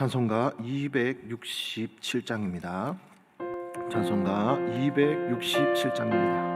찬송가 267장입니다. 찬송가 267장입니다.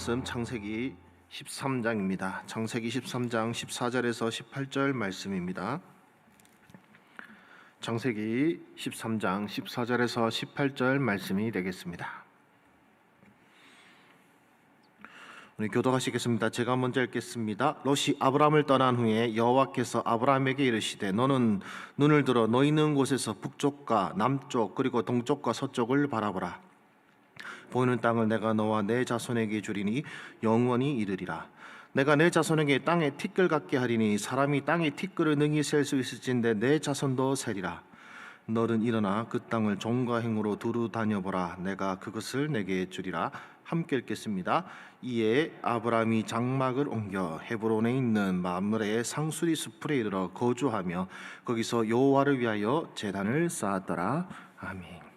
말씀 창세기 13장입니다. 창세기 13장 14절에서 18절 말씀입니다. 창세기 13장 14절에서 18절 말씀이 되겠습니다. 우리 교도하시겠습니다. 제가 먼저 읽겠습니다. 롯이 아브라함을 떠난 후에 여호와께서 아브라함에게 이르시되 너는 눈을 들어 너 있는 곳에서 북쪽과 남쪽 그리고 동쪽과 서쪽을 바라보라. 보이는 땅을 내가 너와 내 자손에게 주리니 영원히 이르리라. 내가 내 자손에게 땅에 티끌 같게 하리니 사람이 땅에 티끌을 능히 셀 수 있을진데 내 자손도 세리라. 너는 일어나 그 땅을 종과 행으로 두루 다녀보라. 내가 그것을 내게 주리라. 함께 읽겠습니다. 이에 아브라함이 장막을 옮겨 헤브론에 있는 마므레의 상수리 숲에 이르러 거주하며 거기서 여호와를 위하여 제단을 쌓았더라. 아멘.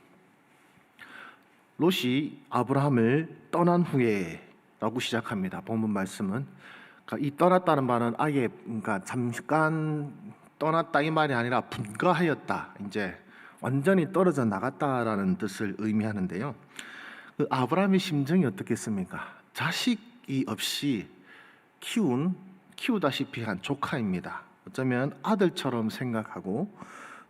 롯이 아브라함을 떠난 후에라고 시작합니다. 본문 말씀은 그러니까 이 떠났다는 말은 아예 그러니까 잠깐 떠났다 이 말이 아니라 분가하였다. 이제 완전히 떨어져 나갔다라는 뜻을 의미하는데요. 그 아브라함의 심정이 어떻겠습니까? 자식이 없이 키운 키우다시피 한 조카입니다. 어쩌면 아들처럼 생각하고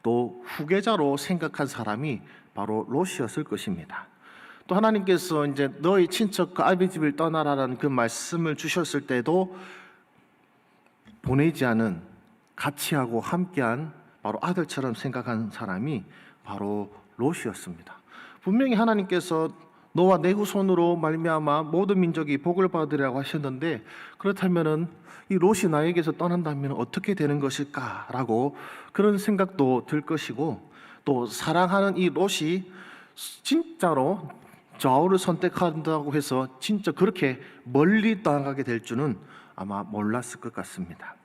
또 후계자로 생각한 사람이 바로 롯이었을 것입니다. 또 하나님께서 이제 너희 친척과 아비 집을 떠나라라는 그 말씀을 주셨을 때도 보내지 않은 같이 하고 함께한 바로 아들처럼 생각한 사람이 바로 롯이었습니다. 분명히 하나님께서 너와 내 후손으로 말미암아 모든 민족이 복을 받으리라고 하셨는데 그렇다면은 이 롯이 나에게서 떠난다면 어떻게 되는 것일까라고 그런 생각도 들 것이고 또 사랑하는 이 롯이 진짜로 좌우를 선택한다고 해서 진짜 그렇게 멀리 떠나가게 될 줄은 아마 몰랐을 것 같습니다.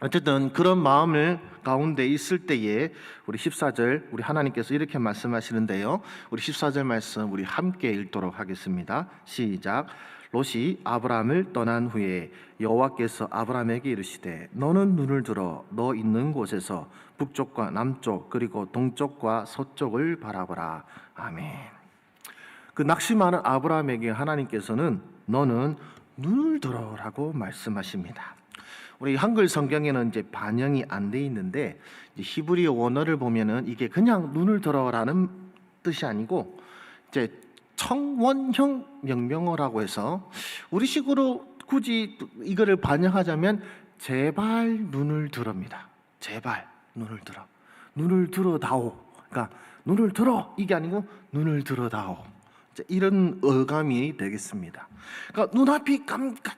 어쨌든 그런 마음을 가운데 있을 때에 우리 14절 우리 하나님께서 이렇게 말씀하시는데요. 우리 14절 말씀 우리 함께 읽도록 하겠습니다. 시작. 롯이 아브라함을 떠난 후에 여호와께서 아브라함에게 이르시되 너는 눈을 들어 너 있는 곳에서 북쪽과 남쪽 그리고 동쪽과 서쪽을 바라보라. 아멘. 그 낙심하는 아브라함에게 하나님께서는 너는 눈을 들어라고 말씀하십니다. 우리 한글 성경에는 이제 반영이 안 돼 있는데 히브리어 원어를 보면은 이게 그냥 눈을 들어라는 뜻이 아니고 이제 청원형 명명어라고 해서 우리식으로 굳이 이거를 반영하자면 제발 눈을 들어입니다. 제발 눈을 들어. 눈을 들어다오. 그러니까 눈을 들어 이게 아니고 눈을 들어다오. 이런 어감이 되겠습니다. 그러니까 눈앞이 깜깜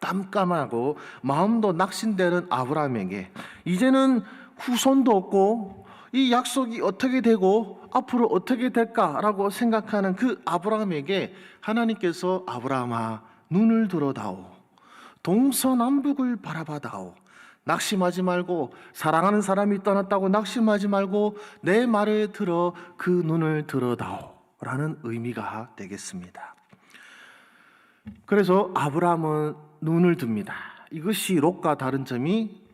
깜깜하고 마음도 낙심되는 아브라함에게 이제는 후손도 없고 이 약속이 어떻게 되고 앞으로 어떻게 될까라고 생각하는 그 아브라함에게 하나님께서 아브라함아 눈을 들어다오. 동서남북을 바라봐다오. 낙심하지 말고 사랑하는 사람이 떠났다고 낙심하지 말고 내 말을 들어 그 눈을 들어다오 라는 의미가 되겠습니다. 그래서 아브라함은 눈을 듭니다. 이것이 롯과 다른 점이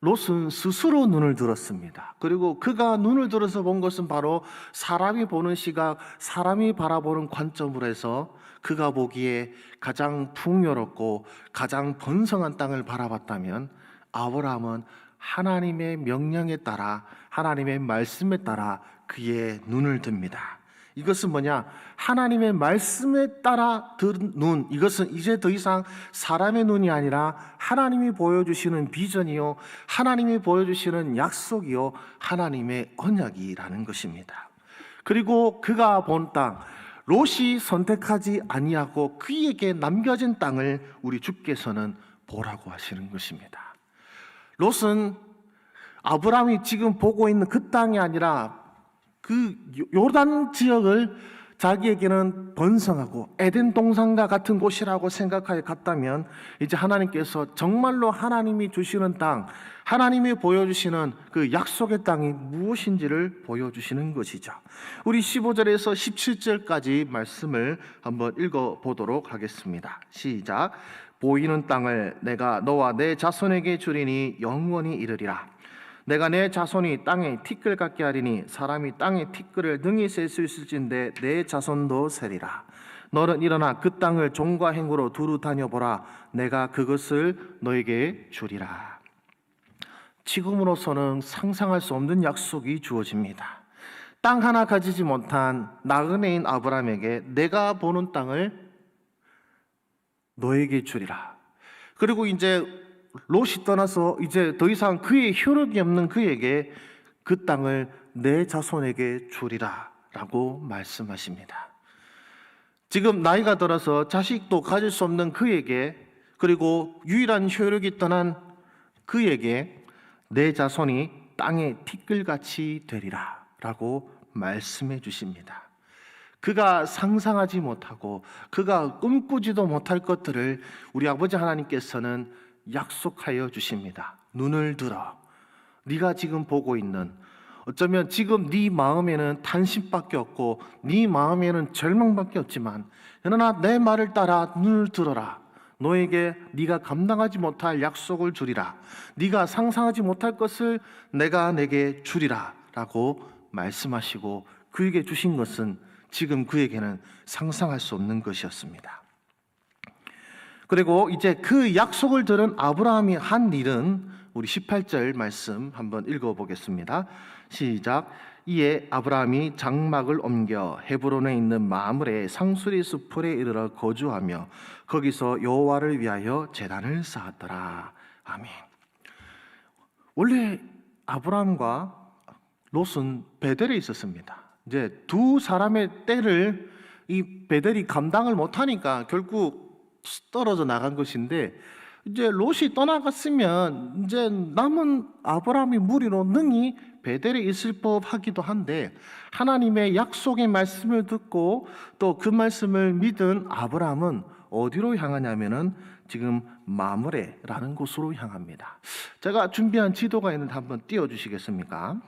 롯은 스스로 눈을 들었습니다. 그리고 그가 눈을 들어서 본 것은 바로 사람이 보는 시각, 사람이 바라보는 관점으로 해서 그가 보기에 가장 풍요롭고 가장 번성한 땅을 바라봤다면 아브라함은 하나님의 명령에 따라 하나님의 말씀에 따라 그의 눈을 듭니다. 이것은 뭐냐? 하나님의 말씀에 따라 든 눈. 이것은 이제 더 이상 사람의 눈이 아니라 하나님이 보여주시는 비전이요. 하나님이 보여주시는 약속이요. 하나님의 언약이라는 것입니다. 그리고 그가 본 땅, 롯이 선택하지 아니하고 그에게 남겨진 땅을 우리 주께서는 보라고 하시는 것입니다. 롯은 아브라함이 지금 보고 있는 그 땅이 아니라 그 요단 지역을 자기에게는 번성하고 에덴 동산과 같은 곳이라고 생각하여 갔다면 이제 하나님께서 정말로 하나님이 주시는 땅, 하나님이 보여주시는 그 약속의 땅이 무엇인지를 보여주시는 것이죠. 우리 15절에서 17절까지 말씀을 한번 읽어 보도록 하겠습니다. 시작. 보이는 땅을 내가 너와 내 자손에게 주리니 영원히 이르리라. 내가 내 자손이 땅에 티끌 같게 하리니 사람이 땅에 티끌을 능히 셀 수 있을진데 내 자손도 세리라. 너는 일어나 그 땅을 종과 행으로 두루 다녀보라. 내가 그것을 너에게 주리라. 지금으로서는 상상할 수 없는 약속이 주어집니다. 땅 하나 가지지 못한 나그네인 아브라함에게 내가 보는 땅을 너에게 주리라. 그리고 이제 롯이 떠나서 이제 더 이상 그의 효력이 없는 그에게 그 땅을 내 자손에게 주리라 라고 말씀하십니다. 지금 나이가 들어서 자식도 가질 수 없는 그에게 그리고 유일한 효력이 떠난 그에게 내 자손이 땅의 티끌같이 되리라 라고 말씀해 주십니다. 그가 상상하지 못하고 그가 꿈꾸지도 못할 것들을 우리 아버지 하나님께서는 약속하여 주십니다. 눈을 들어 네가 지금 보고 있는 어쩌면 지금 네 마음에는 탄심밖에 없고 네 마음에는 절망밖에 없지만 그러나 내 말을 따라 눈을 들어라. 너에게 네가 감당하지 못할 약속을 주리라. 네가 상상하지 못할 것을 내가 내게 주리라라고 말씀하시고 그에게 주신 것은 지금 그에게는 상상할 수 없는 것이었습니다. 그리고 이제 그 약속을 들은 아브라함이 한 일은 우리 18절 말씀 한번 읽어 보겠습니다. 시작. 이에 아브라함이 장막을 옮겨 헤브론에 있는 마물의 상수리 수풀에 이르러 거주하며 거기서 여호와를 위하여 제단을 쌓았더라. 아멘. 원래 아브라함과 롯은 베델에 있었습니다. 이제 두 사람의 때를 이 베델이 감당을 못하니까 결국 떨어져 나간 것인데 이제 롯이 떠나갔으면 이제 남은 아브라함이 무리로 능히 베델에 있을 법하기도 한데 하나님의 약속의 말씀을 듣고 또 그 말씀을 믿은 아브라함은 어디로 향하냐면은 지금 마므레라는 곳으로 향합니다. 제가 준비한 지도가 있는데 한번 띄워 주시겠습니까?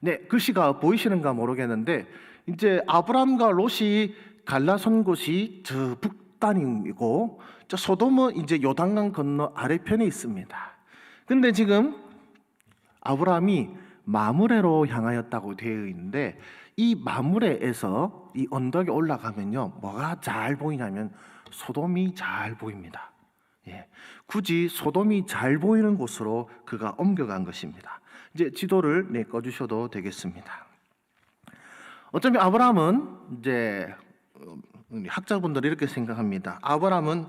네, 글씨가 보이시는가 모르겠는데 이제 아브람과 롯이 갈라선 곳이 저 북 단이고 저 소돔은 이제 요단강 건너 아래편에 있습니다. 근데 지금 아브라함이 마므레로 향하였다고 되어 있는데 이 마므레에서 이 언덕에 올라가면요 뭐가 잘 보이냐면 소돔이 잘 보입니다. 예, 굳이 소돔이 잘 보이는 곳으로 그가 옮겨간 것입니다. 이제 지도를 네, 꺼주셔도 되겠습니다. 어쩌면 아브라함은 이제 어, 우리 학자분들이 이렇게 생각합니다. 아브라함은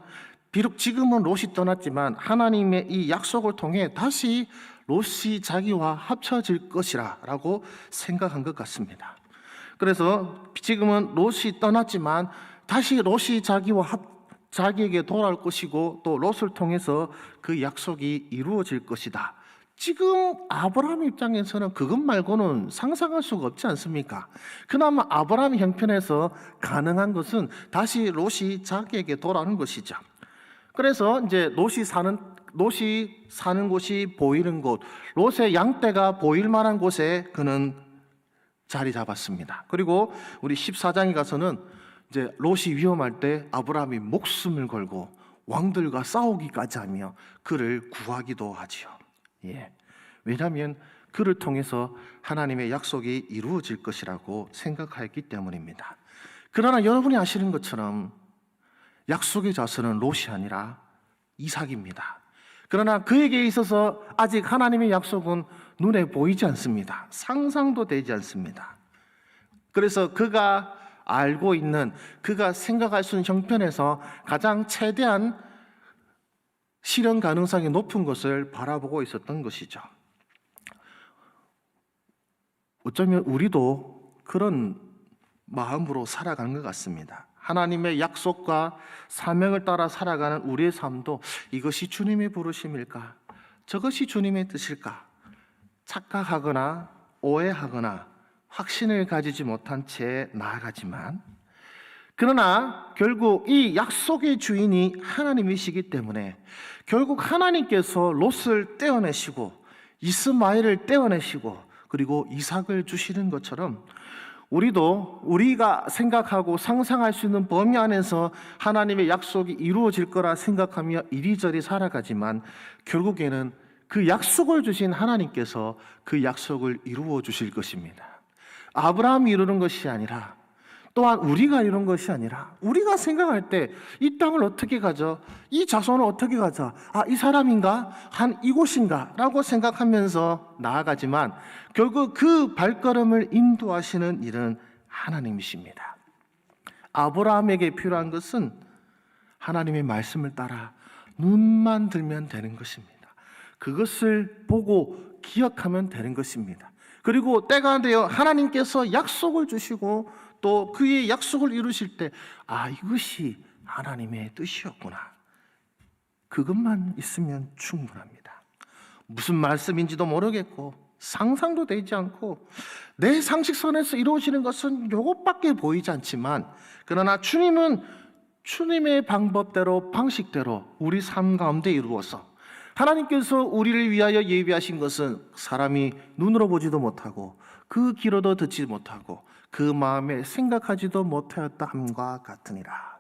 비록 지금은 롯이 떠났지만 하나님의 이 약속을 통해 다시 롯이 자기와 합쳐질 것이라라고 생각한 것 같습니다. 그래서 지금은 롯이 떠났지만 다시 롯이 자기와 합 자기에게 돌아올 것이고 또 롯을 통해서 그 약속이 이루어질 것이다. 지금 아브라함 입장에서는 그것 말고는 상상할 수가 없지 않습니까? 그나마 아브라함 형편에서 가능한 것은 다시 롯이 자기에게 돌아오는 것이죠. 그래서 이제 롯이 사는 롯이 사는 곳이 보이는 곳, 롯의 양떼가 보일 만한 곳에 그는 자리 잡았습니다. 그리고 우리 14장에 가서는 이제 롯이 위험할 때 아브라함이 목숨을 걸고 왕들과 싸우기까지 하며 그를 구하기도 하지요. 예. 왜냐하면 그를 통해서 하나님의 약속이 이루어질 것이라고 생각하였기 때문입니다. 그러나 여러분이 아시는 것처럼 약속의 자손은 롯이 아니라 이삭입니다. 그러나 그에게 있어서 아직 하나님의 약속은 눈에 보이지 않습니다. 상상도 되지 않습니다. 그래서 그가 알고 있는 그가 생각할 수 있는 형편에서 가장 최대한 실현 가능성이 높은 것을 바라보고 있었던 것이죠. 어쩌면 우리도 그런 마음으로 살아가는 것 같습니다. 하나님의 약속과 사명을 따라 살아가는 우리의 삶도 이것이 주님의 부르심일까? 저것이 주님의 뜻일까? 착각하거나 오해하거나 확신을 가지지 못한 채 나아가지만 그러나 결국 이 약속의 주인이 하나님이시기 때문에 결국 하나님께서 롯을 떼어내시고 이스마엘을 떼어내시고 그리고 이삭을 주시는 것처럼 우리도 우리가 생각하고 상상할 수 있는 범위 안에서 하나님의 약속이 이루어질 거라 생각하며 이리저리 살아가지만 결국에는 그 약속을 주신 하나님께서 그 약속을 이루어 주실 것입니다. 아브라함이 이루는 것이 아니라 또한 우리가 이룬 것이 아니라 우리가 생각할 때 이 땅을 어떻게 가져? 이 자손을 어떻게 가져? 아, 이 사람인가? 한 이곳인가? 라고 생각하면서 나아가지만 결국 그 발걸음을 인도하시는 일은 하나님이십니다. 아브라함에게 필요한 것은 하나님의 말씀을 따라 눈만 들면 되는 것입니다. 그것을 보고 기억하면 되는 것입니다. 그리고 때가 되어 하나님께서 약속을 주시고 또 그의 약속을 이루실 때, 아, 이것이 하나님의 뜻이었구나. 그것만 있으면 충분합니다. 무슨 말씀인지도 모르겠고, 상상도 되지 않고, 내 상식선에서 이루어지는 것은 요것밖에 보이지 않지만, 그러나 주님은 주님의 방법대로, 방식대로 우리 삶 가운데 이루어서 하나님께서 우리를 위하여 예비하신 것은 사람이 눈으로 보지도 못하고 그 귀로도 듣지 못하고 그 마음에 생각하지도 못하였다 함과 같으니라.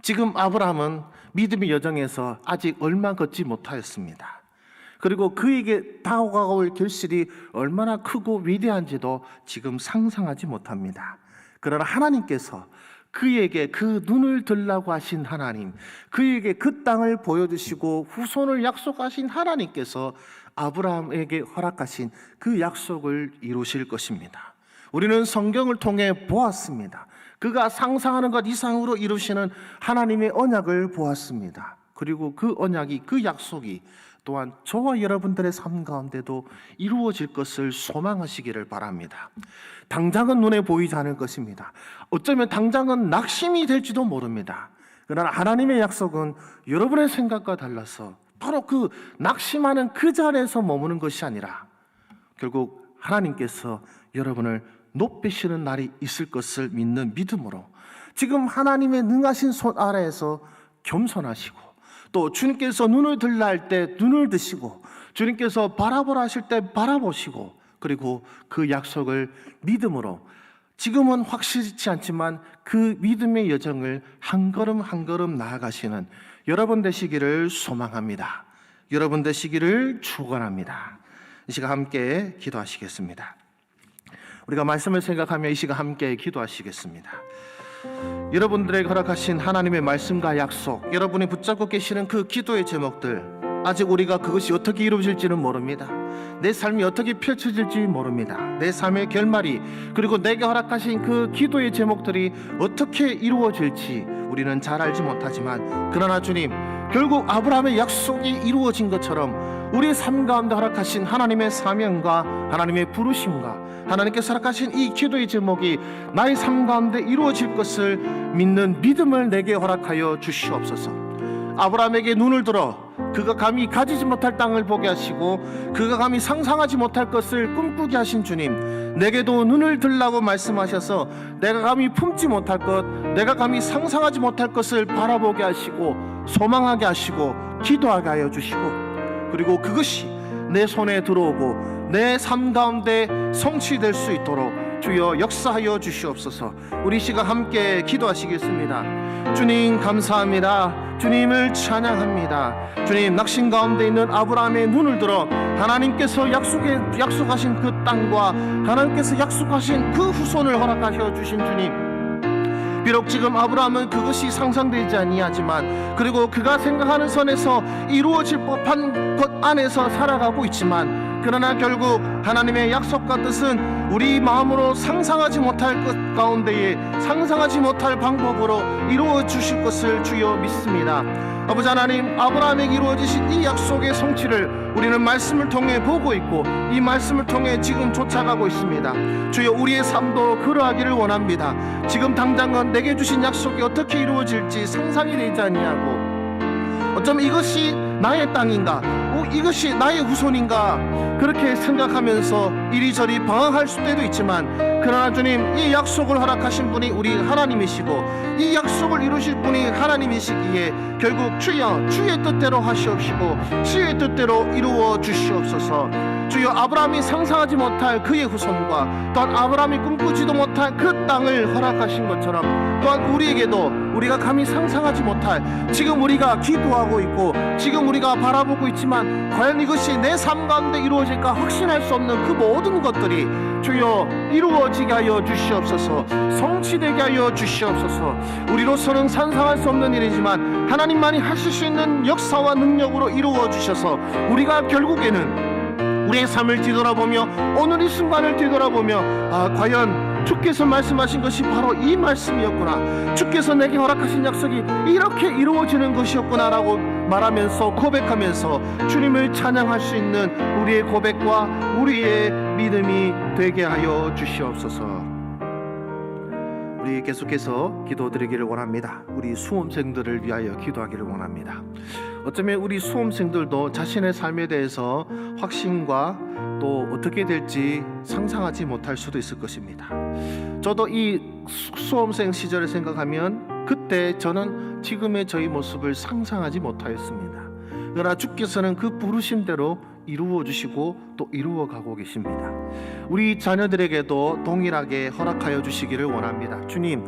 지금 아브라함은 믿음의 여정에서 아직 얼마 걷지 못하였습니다. 그리고 그에게 다가올 결실이 얼마나 크고 위대한지도 지금 상상하지 못합니다. 그러나 하나님께서 그에게 그 눈을 들라고 하신 하나님, 그에게 그 땅을 보여주시고 후손을 약속하신 하나님께서 아브라함에게 허락하신 그 약속을 이루실 것입니다. 우리는 성경을 통해 보았습니다. 그가 상상하는 것 이상으로 이루시는 하나님의 언약을 보았습니다. 그리고 그 언약이 그 약속이 또한 저와 여러분들의 삶 가운데도 이루어질 것을 소망하시기를 바랍니다. 당장은 눈에 보이지 않을 것입니다. 어쩌면 당장은 낙심이 될지도 모릅니다. 그러나 하나님의 약속은 여러분의 생각과 달라서 바로 그 낙심하는 그 자리에서 머무는 것이 아니라 결국 하나님께서 여러분을 높이시는 날이 있을 것을 믿는 믿음으로 지금 하나님의 능하신 손 아래에서 겸손하시고 또 주님께서 눈을 들라 할 때 눈을 드시고 주님께서 바라보라 하실 때 바라보시고 그리고 그 약속을 믿음으로 지금은 확실치 않지만 그 믿음의 여정을 한 걸음 한 걸음 나아가시는 여러분 되시기를 소망합니다. 여러분 되시기를 축원합니다. 이 시간 함께 기도하시겠습니다. 우리가 말씀을 생각하며 이 시간 함께 기도하시겠습니다. 여러분들에게 허락하신 하나님의 말씀과 약속, 여러분이 붙잡고 계시는 그 기도의 제목들, 아직 우리가 그것이 어떻게 이루어질지는 모릅니다. 내 삶이 어떻게 펼쳐질지 모릅니다. 내 삶의 결말이 그리고 내게 허락하신 그 기도의 제목들이 어떻게 이루어질지 우리는 잘 알지 못하지만 그러나 주님 결국 아브라함의 약속이 이루어진 것처럼 우리 삶 가운데 허락하신 하나님의 사명과 하나님의 부르심과 하나님께서 허락하신 이 기도의 제목이 나의 삶 가운데 이루어질 것을 믿는 믿음을 내게 허락하여 주시옵소서. 아브라함에게 눈을 들어 그가 감히 가지지 못할 땅을 보게 하시고 그가 감히 상상하지 못할 것을 꿈꾸게 하신 주님 내게도 눈을 들라고 말씀하셔서 내가 감히 품지 못할 것 내가 감히 상상하지 못할 것을 바라보게 하시고 소망하게 하시고 기도하게 하여 주시고 그리고 그것이 내 손에 들어오고 내 삶 가운데 성취될 수 있도록 주여 역사하여 주시옵소서. 우리 시가 함께 기도하시겠습니다. 주님 감사합니다. 주님을 찬양합니다. 주님 낙심 가운데 있는 아브라함의 눈을 들어 하나님께서 약속에 약속하신 그 땅과 하나님께서 약속하신 그 후손을 허락하셔 주신 주님. 비록 지금 아브라함은 그것이 상상되지 아니하지만 그리고 그가 생각하는 선에서 이루어질 법한 것 안에서 살아가고 있지만 그러나 결국 하나님의 약속과 뜻은 우리 마음으로 상상하지 못할 것 가운데에 상상하지 못할 방법으로 이루어 주실 것을 주여 믿습니다. 아버지 하나님 아브라함에게 이루어지신 이 약속의 성취를 우리는 말씀을 통해 보고 있고 이 말씀을 통해 지금 쫓아가고 있습니다. 주여 우리의 삶도 그러하기를 원합니다. 지금 당장은 내게 주신 약속이 어떻게 이루어질지 상상이 되지 아니하고 어쩌면 이것이 나의 땅인가? 어, 이것이 나의 후손인가? 그렇게 생각하면서 이리저리 방황할 수도 있지만 그러나 주님 이 약속을 허락하신 분이 우리 하나님이시고 이 약속을 이루실 분이 하나님이시기에 결국 주여 주의 뜻대로 하시옵시고 주의 뜻대로 이루어 주시옵소서 주여 아브라함이 상상하지 못할 그의 후손과 또한 아브라함이 꿈꾸지도 못한 그 땅을 허락하신 것처럼 또한 우리에게도 우리가 감히 상상하지 못할 지금 우리가 기도하고 있고 지금 우리가 바라보고 있지만 과연 이것이 내 삶 가운데 이루어질까 확신할 수 없는 그 모든 것들이 주여 이루어지게 하여 주시옵소서 성취되게 하여 주시옵소서. 우리로서는 상상할 수 없는 일이지만 하나님만이 하실 수 있는 역사와 능력으로 이루어 주셔서 우리가 결국에는 우리의 삶을 뒤돌아보며 오늘 이 순간을 뒤돌아보며 아 과연 주께서 말씀하신 것이 바로 이 말씀이었구나 주께서 내게 허락하신 약속이 이렇게 이루어지는 것이었구나라고 말하면서 고백하면서 주님을 찬양할 수 있는 우리의 고백과 우리의 믿음이 되게 하여 주시옵소서. 우리 계속해서 기도드리기를 원합니다. 우리 수험생들을 위하여 기도하기를 원합니다. 어쩌면 우리 수험생들도 자신의 삶에 대해서 확신과 또 어떻게 될지 상상하지 못할 수도 있을 것입니다. 저도 이 수- 수험생 시절을 생각하면 그때 저는 지금의 저희 모습을 상상하지 못하였습니다. 그러나 주께서는 그 부르심대로 이루어 주시고 또 이루어 가고 계십니다. 우리 자녀들에게도 동일하게 허락하여 주시기를 원합니다. 주님,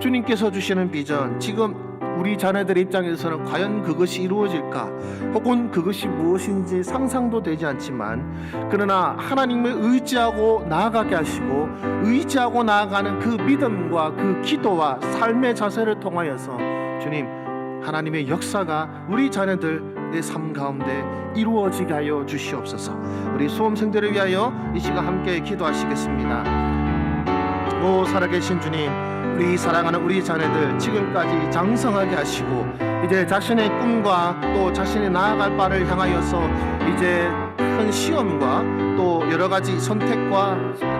주님께서 주시는 비전 지금 우리 자녀들 입장에서는 과연 그것이 이루어질까? 혹은 그것이 무엇인지 상상도 되지 않지만 그러나 하나님을 의지하고 나아가게 하시고 의지하고 나아가는 그 믿음과 그 기도와 삶의 자세를 통하여서 주님 하나님의 역사가 우리 자녀들 의삶 가운데 이루어지게 하여 주시옵소서. 우리 수험생들을 위하여 이 시간 함께 기도하시겠습니다. 오 살아계신 주님, 우리 사랑하는 우리 자녀들 지금까지 장성하게 하시고 이제 자신의 꿈과 또 자신이 나아갈 바를 향하여서 이제 큰 시험과 또 여러 가지 선택과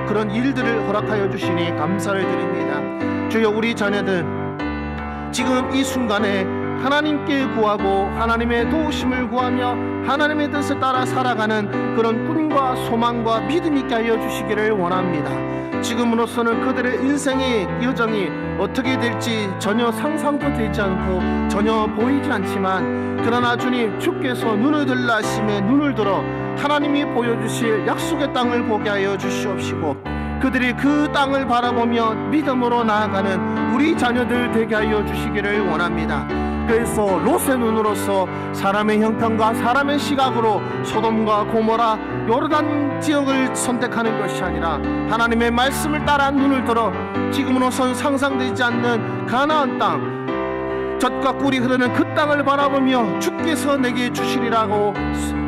그런 일들을 허락하여 주시니 감사를 드립니다. 주여 우리 자녀들 지금 이 순간에 하나님께 구하고 하나님의 도우심을 구하며 하나님의 뜻을 따라 살아가는 그런 꿈과 소망과 믿음 있게 하여 주시기를 원합니다. 지금으로서는 그들의 인생의 여정이 어떻게 될지 전혀 상상도 되지 않고 전혀 보이지 않지만 그러나 주님 주께서 눈을 들라 하심에 눈을 들어 하나님이 보여주실 약속의 땅을 보게 하여 주시옵시고 그들이 그 땅을 바라보며 믿음으로 나아가는 우리 자녀들 되게 하여 주시기를 원합니다. 그래서 롯의 눈으로서 사람의 형편과 사람의 시각으로 소돔과 고모라 요르단 지역을 선택하는 것이 아니라 하나님의 말씀을 따라 눈을 들어 지금으로선 상상되지 않는 가나안 땅 젖과 꿀이 흐르는 그 땅을 바라보며 주께서 내게 주시리라고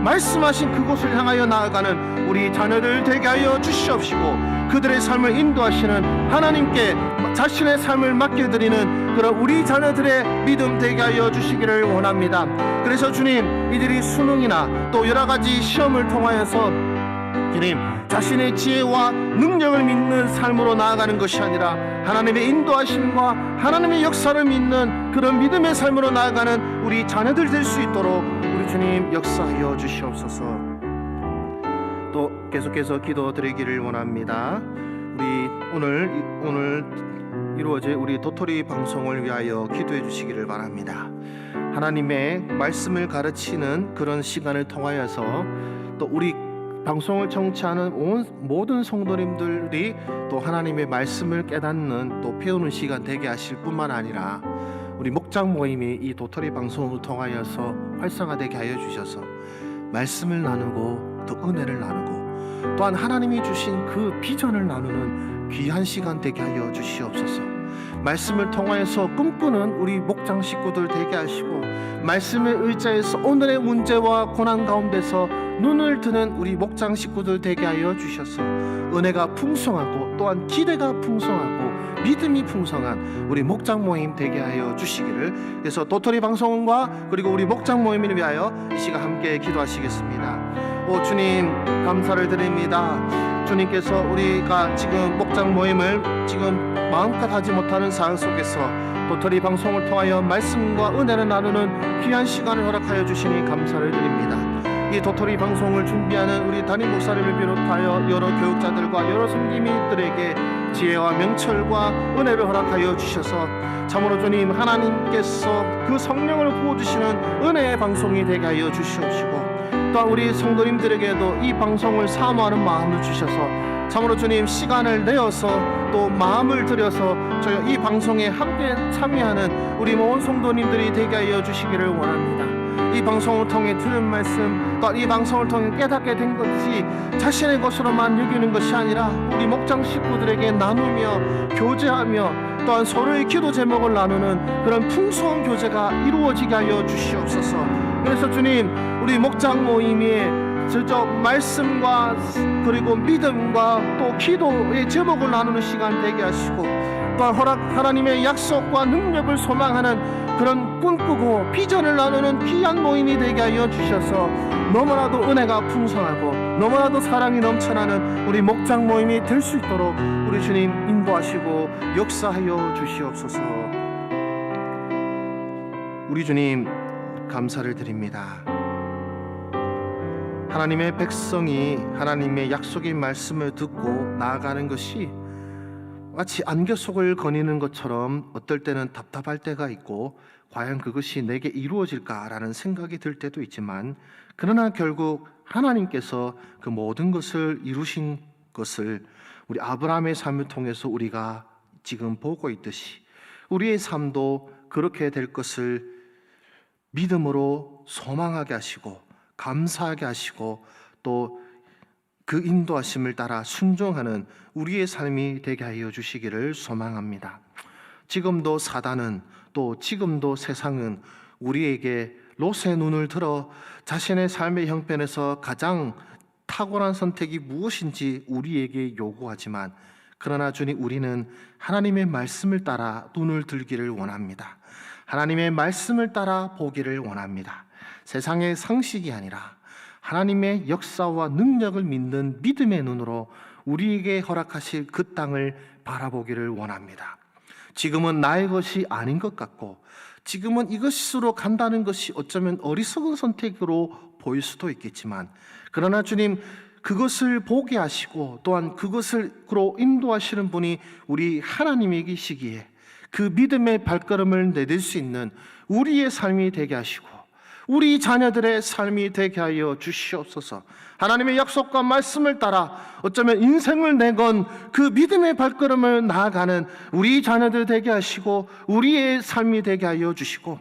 말씀하신 그곳을 향하여 나아가는 우리 자녀들 되게 하여 주시옵시고 그들의 삶을 인도하시는 하나님께 자신의 삶을 맡겨드리는 그런 우리 자녀들의 믿음 되게 하여 주시기를 원합니다. 그래서 주님 이들이 수능이나 또 여러 가지 시험을 통하여서 주님 자신의 지혜와 능력을 믿는 삶으로 나아가는 것이 아니라 하나님의 인도하심과 하나님의 역사를 믿는 그런 믿음의 삶으로 나아가는 우리 자녀들 될 수 있도록 우리 주님 역사하여 주시옵소서. 또 계속해서 기도드리기를 원합니다. 우리 오늘 오늘 이루어질 우리 도토리 방송을 위하여 기도해 주시기를 바랍니다. 하나님의 말씀을 가르치는 그런 시간을 통하여서 또 우리 방송을 청취하는 온 모든 성도님들이 또 하나님의 말씀을 깨닫는 또 배우는 시간 되게 하실 뿐만 아니라 우리 목장 모임이 이 도토리 방송을 통하여서 활성화되게 하여 주셔서 말씀을 나누고 또 은혜를 나누고 또한 하나님이 주신 그 비전을 나누는 귀한 시간 되게 하여 주시옵소서. 말씀을 통하여서 꿈꾸는 우리 목장 식구들 되게 하시고 말씀의 의자에서 오늘의 문제와 고난 가운데서 눈을 드는 우리 목장 식구들 되게 하여 주셔서 은혜가 풍성하고 또한 기대가 풍성하고 믿음이 풍성한 우리 목장 모임 되게 하여 주시기를 그래서 도토리 방송과 그리고 우리 목장 모임을 위하여 이 시간 함께 기도하시겠습니다. 오 주님 감사를 드립니다. 주님께서 우리가 지금 목장 모임을 지금 마음껏 하지 못하는 상황 속에서 도토리 방송을 통하여 말씀과 은혜를 나누는 귀한 시간을 허락하여 주시니 감사를 드립니다. 이 도토리 방송을 준비하는 우리 담임 목사님을 비롯하여 여러 교육자들과 여러 섬김이들에게 지혜와 명철과 은혜를 허락하여 주셔서 참으로 주님 하나님께서 그 성령을 부어주시는 은혜의 방송이 되게 하여 주시옵시고 또한 우리 성도님들에게도 이 방송을 사모하는 마음을 주셔서 참으로 주님 시간을 내어서 또 마음을 들여서 저희 이 방송에 함께 참여하는 우리 모든 성도님들이 되게 하여 주시기를 원합니다. 이 방송을 통해 들은 말씀 또 이 방송을 통해 깨닫게 된 것이 자신의 것으로만 여기는 것이 아니라 우리 목장 식구들에게 나누며 교제하며 또한 서로의 기도 제목을 나누는 그런 풍성한 교제가 이루어지게 하여 주시옵소서. 그래서 주님 우리 목장 모임에 저저 말씀과 그리고 믿음과 또 기도의 제목을 나누는 시간 되게 하시고 또한 허락 하나님의 약속과 능력을 소망하는 그런 꿈꾸고 비전을 나누는 귀한 모임이 되게 하여 주셔서 너무나도 은혜가 풍성하고 너무나도 사랑이 넘쳐나는 우리 목장 모임이 될 수 있도록 우리 주님 인도하시고 역사하여 주시옵소서. 우리 주님 감사를 드립니다. 하나님의 백성이 하나님의 약속의 말씀을 듣고 나아가는 것이 마치 안개 속을 거니는 것처럼 어떨 때는 답답할 때가 있고 과연 그것이 내게 이루어질까라는 생각이 들 때도 있지만 그러나 결국 하나님께서 그 모든 것을 이루신 것을 우리 아브라함의 삶을 통해서 우리가 지금 보고 있듯이 우리의 삶도 그렇게 될 것을 믿음으로 소망하게 하시고 감사하게 하시고 또 그 인도하심을 따라 순종하는 우리의 삶이 되게 하여 주시기를 소망합니다. 지금도 사단은 또 지금도 세상은 우리에게 롯의 눈을 들어 자신의 삶의 형편에서 가장 탁월한 선택이 무엇인지 우리에게 요구하지만 그러나 주님 우리는 하나님의 말씀을 따라 눈을 들기를 원합니다. 하나님의 말씀을 따라 보기를 원합니다. 세상의 상식이 아니라 하나님의 역사와 능력을 믿는 믿음의 눈으로 우리에게 허락하실 그 땅을 바라보기를 원합니다. 지금은 나의 것이 아닌 것 같고 지금은 이것으로 간다는 것이 어쩌면 어리석은 선택으로 보일 수도 있겠지만 그러나 주님 그것을 보게 하시고 또한 그것을로 인도하시는 분이 우리 하나님이 계시기에 그 믿음의 발걸음을 내딜 수 있는 우리의 삶이 되게 하시고 우리 자녀들의 삶이 되게 하여 주시옵소서. 하나님의 약속과 말씀을 따라 어쩌면 인생을 내건 그 믿음의 발걸음을 나아가는 우리 자녀들 되게 하시고 우리의 삶이 되게 하여 주시고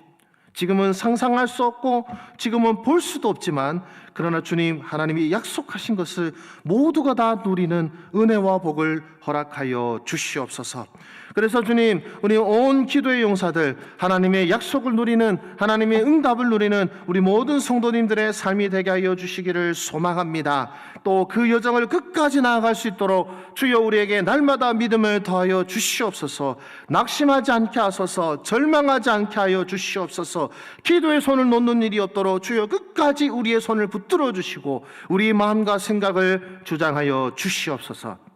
지금은 상상할 수 없고 지금은 볼 수도 없지만 그러나 주님 하나님이 약속하신 것을 모두가 다 누리는 은혜와 복을 허락하여 주시옵소서. 그래서 주님 우리 온 기도의 용사들 하나님의 약속을 누리는 하나님의 응답을 누리는 우리 모든 성도님들의 삶이 되게 하여 주시기를 소망합니다. 또 그 여정을 끝까지 나아갈 수 있도록 주여 우리에게 날마다 믿음을 더하여 주시옵소서. 낙심하지 않게 하소서. 절망하지 않게 하여 주시옵소서. 기도의 손을 놓는 일이 없도록 주여 끝까지 우리의 손을 붙들어 주시고 우리 마음과 생각을 주장하여 주시옵소서.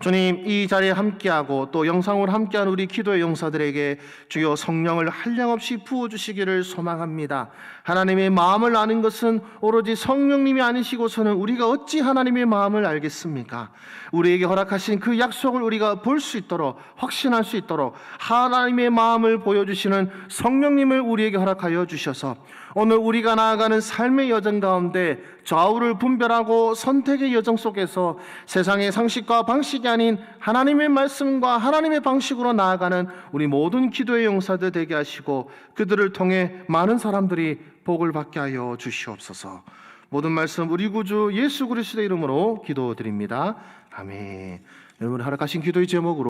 주님 이 자리에 함께하고 또 영상으로 함께한 우리 기도의 용사들에게 주여 성령을 한량없이 부어주시기를 소망합니다. 하나님의 마음을 아는 것은 오로지 성령님이 아니시고서는 우리가 어찌 하나님의 마음을 알겠습니까? 우리에게 허락하신 그 약속을 우리가 볼 수 있도록 확신할 수 있도록 하나님의 마음을 보여주시는 성령님을 우리에게 허락하여 주셔서 오늘 우리가 나아가는 삶의 여정 가운데 좌우를 분별하고 선택의 여정 속에서 세상의 상식과 방식이 아닌 하나님의 말씀과 하나님의 방식으로 나아가는 우리 모든 기도의 용사들 되게 하시고 그들을 통해 많은 사람들이 복을 받게 하여 주시옵소서. 모든 말씀 우리 구주 예수 그리스도의 이름으로 기도드립니다. 아멘. 여러분 허락하신 기도의 제목으로